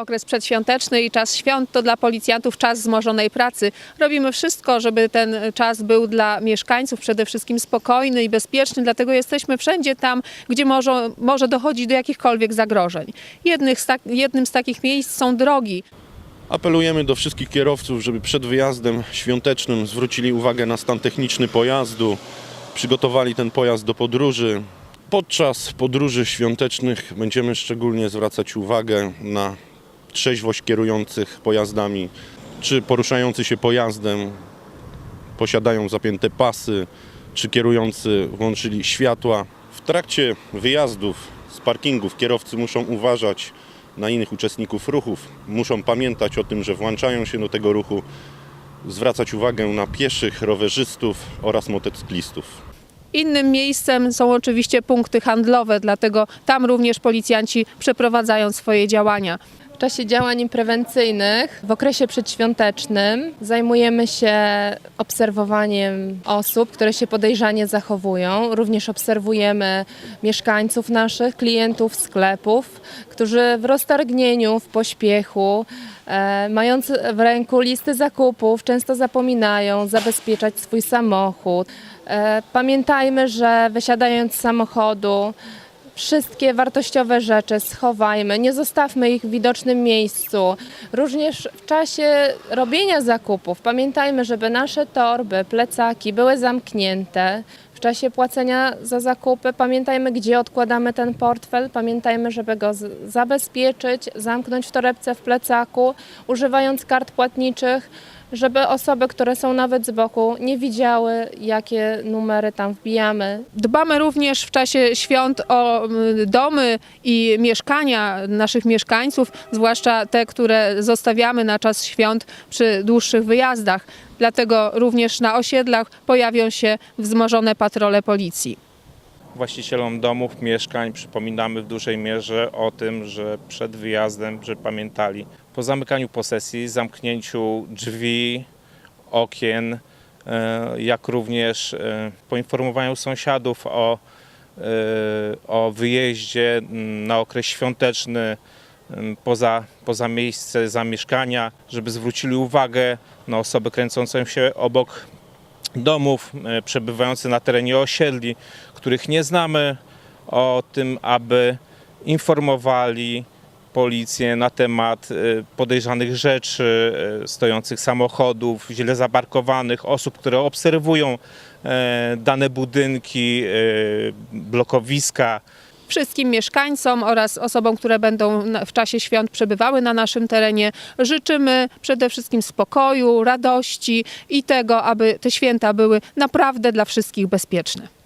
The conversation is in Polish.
Okres przedświąteczny i czas świąt to dla policjantów czas wzmożonej pracy. Robimy wszystko, żeby ten czas był dla mieszkańców przede wszystkim spokojny i bezpieczny, dlatego jesteśmy wszędzie tam, gdzie może, może dochodzić do jakichkolwiek zagrożeń. Jednych z tak, jednym z takich miejsc są drogi. Apelujemy do wszystkich kierowców, żeby przed wyjazdem świątecznym zwrócili uwagę na stan techniczny pojazdu, przygotowali ten pojazd do podróży. Podczas podróży świątecznych będziemy szczególnie zwracać uwagę na trzeźwość kierujących pojazdami, czy poruszający się pojazdem posiadają zapięte pasy, czy kierujący włączyli światła. W trakcie wyjazdów z parkingów kierowcy muszą uważać na innych uczestników ruchów, muszą pamiętać o tym, że włączają się do tego ruchu, zwracać uwagę na pieszych, rowerzystów oraz motocyklistów. Innym miejscem są oczywiście punkty handlowe, dlatego tam również policjanci przeprowadzają swoje działania. Czasie działań prewencyjnych w okresie przedświątecznym zajmujemy się obserwowaniem osób, które się podejrzanie zachowują. Również obserwujemy mieszkańców naszych, klientów sklepów, którzy w roztargnieniu, w pośpiechu, e, mając w ręku listy zakupów, często zapominają zabezpieczać swój samochód. E, pamiętajmy, że wysiadając z samochodu, Wszystkie wartościowe rzeczy schowajmy, nie zostawmy ich w widocznym miejscu. Również w czasie robienia zakupów pamiętajmy, żeby nasze torby, plecaki były zamknięte. W czasie płacenia za zakupy pamiętajmy, gdzie odkładamy ten portfel, pamiętajmy, żeby go zabezpieczyć, zamknąć w torebce w plecaku, używając kart płatniczych, żeby osoby, które są nawet z boku, nie widziały, jakie numery tam wbijamy, Dbamy również w czasie świąt o domy i mieszkania naszych mieszkańców, zwłaszcza te, które zostawiamy na czas świąt przy dłuższych wyjazdach. Dlatego również na osiedlach pojawią się wzmożone patrole policji. Właścicielom domów, mieszkań. Przypominamy w dużej mierze o tym, że przed wyjazdem, że pamiętali po zamykaniu posesji, zamknięciu drzwi, okien, e, jak również e, poinformowaniu sąsiadów o, e, o wyjeździe m, na okres świąteczny m, poza, poza miejsce zamieszkania, żeby zwrócili uwagę na osoby kręcące się obok domów, e, przebywające na terenie osiedli, których nie znamy, o tym, aby informowali policję na temat e, podejrzanych rzeczy, e, stojących samochodów, źle zaparkowanych, osób, które obserwują dane budynki, blokowiska. Wszystkim mieszkańcom oraz osobom, które będą w czasie świąt przebywały na naszym terenie, życzymy przede wszystkim spokoju, radości i tego, aby te święta były naprawdę dla wszystkich bezpieczne.